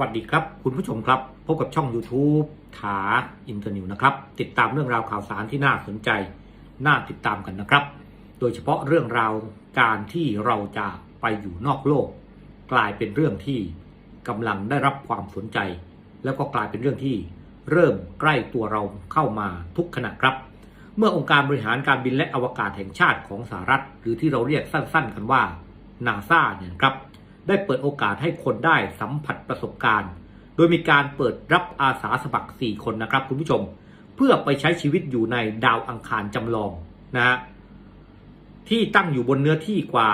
วัสดีครับ คุณผู้ชมครับ พบกับช่อง YouTube ถาอินเตอร์นิวนะครับ ติดตามเรื่องราวข่าวสารที่น่าสนใจ น่าติดตามกันนะครับ โดยเฉพาะเรื่องราวการที่เราจะไปอยู่นอกโลก กลายเป็นเรื่องที่กำลังได้รับความสนใจ แล้วก็กลายเป็นเรื่องที่เริ่มใกล้ตัวเราเข้ามาทุกขณะครับ เมื่อองค์การบริหารการบินและอวกาศแห่งชาติของสหรัฐ หรือที่เราเรียกสั้น ๆ กันว่านาซาเนี่ยครับ ได้เปิดโอกาสให้คนได้สัมผัสประสบการณ์ โดยมีการเปิดรับอาสาสมัคร 4 คนนะครับคุณผู้ชม เพื่อไปใช้ชีวิตอยู่ในดาวอังคารจำลองนะฮะที่ตั้งอยู่บนเนื้อที่กว่า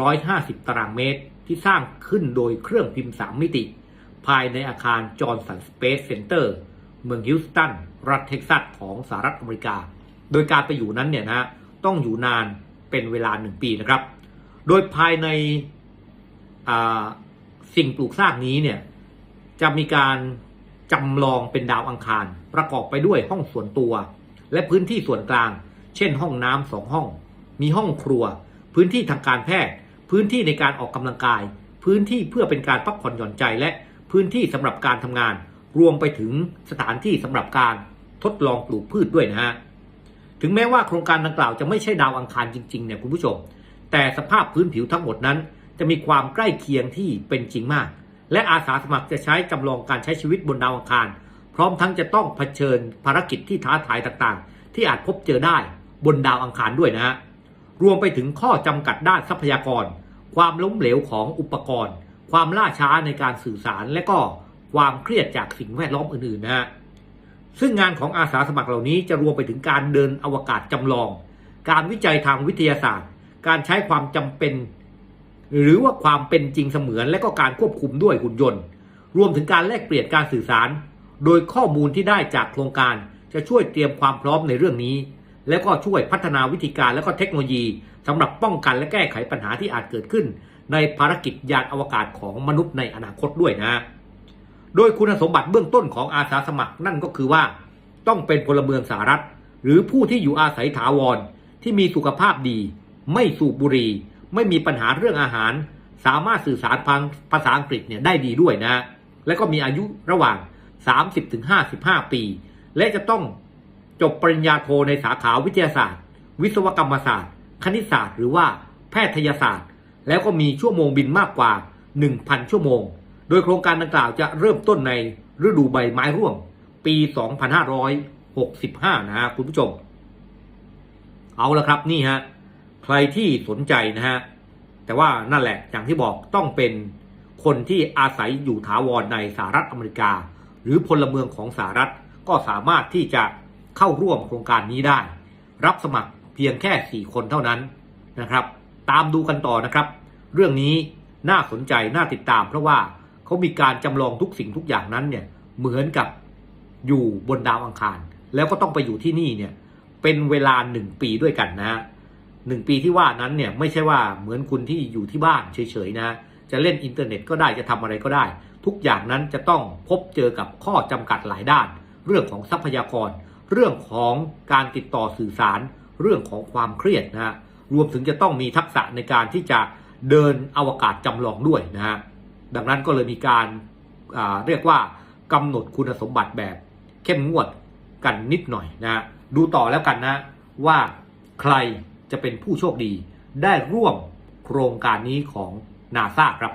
150 ตารางเมตร ที่สร้างขึ้นโดยเครื่องพิมพ์ 3 มิติ ภายในอาคารจอห์นสันสเปซเซ็นเตอร์เมืองฮิวสตัน รัฐเท็กซัสของสหรัฐอเมริกา โดยการไปอยู่นั้นเนี่ยนะฮะต้องอยู่นานเป็นเวลา1ปีนะครับ โดยภายใน สิ่งปลูกสร้างนี้เนี่ยจะมีการจำลองเป็นดาวอังคาร ประกอบไปด้วยห้องส่วนตัว และพื้นที่ส่วนกลาง เช่น ห้องน้ำสองห้อง มีห้องครัว พื้นที่ทางการแพทย์ พื้นที่ในการออกกำลังกาย พื้นที่เพื่อเป็นการพักผ่อนหย่อนใจและพื้นที่สำหรับการทำงาน รวมไปถึงสถานที่สำหรับการทดลองปลูกพืชด้วยนะฮะถึงแม้ว่าโครงการดังกล่าวจะไม่ใช่ดาวอังคารจริงๆเนี่ยคุณผู้ชม แต่สภาพพื้นผิวทั้งหมดนั้น จะมีความใกล้เคียงที่เป็นจริงมาก และอาสาสมัครจะใช้จำลองการใช้ชีวิตบนดาวอังคาร พร้อมทั้งจะต้องเผชิญภารกิจที่ท้าทายต่างๆ ที่อาจพบเจอได้บนดาวอังคารด้วยนะฮะรวมไปถึงข้อจำกัดด้านทรัพยากร ความล้มเหลวของอุปกรณ์ ความล่าช้าในการสื่อสาร และก็ความเครียดจากสิ่งแวดล้อมอื่นๆนะฮะซึ่งงานของอาสาสมัครเหล่านี้จะรวมไปถึงการเดินอวกาศจำลอง การวิจัยทางวิทยาศาสตร์ การใช้ความจำเป็น หรือว่าความเป็นจริงเสมือนและก็การควบคุมด้วยหุ่นยนต์ รวมถึงการแลกเปลี่ยนการสื่อสาร โดยข้อมูลที่ได้จากโครงการจะช่วยเตรียมความพร้อมในเรื่องนี้ และก็ช่วยพัฒนาวิธีการและก็เทคโนโลยีสำหรับป้องกันและแก้ไขปัญหาที่อาจเกิดขึ้น ในภารกิจยานอวกาศของมนุษย์ในอนาคตด้วยนะ โดยคุณสมบัติเบื้องต้นของอาสาสมัครนั่นก็คือว่า ต้องเป็นพลเมืองสหรัฐ หรือผู้ที่อยู่อาศัยถาวรที่มีสุขภาพดี ไม่สูบบุหรี่ ไม่มีปัญหาเรื่องอาหาร สามารถสื่อสารพังภาษาอังกฤษเนี่ยได้ดีด้วยนะ และก็มีอายุระหว่าง 30-55 ปี และจะต้องจบปริญญาโทในสาขาวิทยาศาสตร์ วิศวกรรมศาสตร์ คณิตศาสตร์ หรือว่าแพทยศาสตร์ แล้วก็มีชั่วโมงบินมากกว่า 1,000 ชั่วโมง โดยโครงการดังกล่าวจะเริ่มต้นในฤดูใบไม้ร่วง ปี 2565 นะฮะคุณผู้ชม เอาละครับนี่ฮะ รที่สนใจนะฮะ แต่ว่านั่นแหละอย่างที่บอกต้องเป็นคนที่อาศัยอยู่ถาวรในสหรัฐอเมริกา หรือพลเมืองของสหรัฐก็สามารถที่จะเข้าร่วมโครงการนี้ได้ รับสมัครเพียงแค่ 4 คนเท่านั้นนะครับ ตามดูกันต่อนะครับ เรื่องนี้น่าสนใจน่าติดตาม เพราะว่าเขามีการจำลองทุกสิ่งทุกอย่างนั้นเนี่ยเหมือนกับอยู่บนดาวอังคาร แล้วก็ต้องไปอยู่ที่นี่เนี่ยเป็นเวลาหนึ่งปีด้วยกันนะฮะ หนึ่งปีที่ว่านั้นเนี่ยไม่ใช่ว่าเหมือนคุณที่อยู่ที่บ้านเฉยๆนะ จะเล่นอินเทอร์เน็ตก็ได้จะทำอะไรก็ได้ ทุกอย่างนั้นจะต้องพบเจอกับข้อจำกัดหลายด้าน เรื่องของทรัพยากร เรื่องของการติดต่อสื่อสาร เรื่องของความเครียดนะฮะรวมถึงจะต้องมีทักษะในการที่จะเดินอวกาศจำลองด้วยนะฮะดังนั้นก็เลยมีการาเรียกว่ากำหนดคุณสมบัติแบบเข้มงวดกันนิดหน่อยนะฮะดูต่อแล้วกันนะว่าใคร จะเป็นผู้โชคดีได้ร่วมโครงการนี้ของนาซาครับ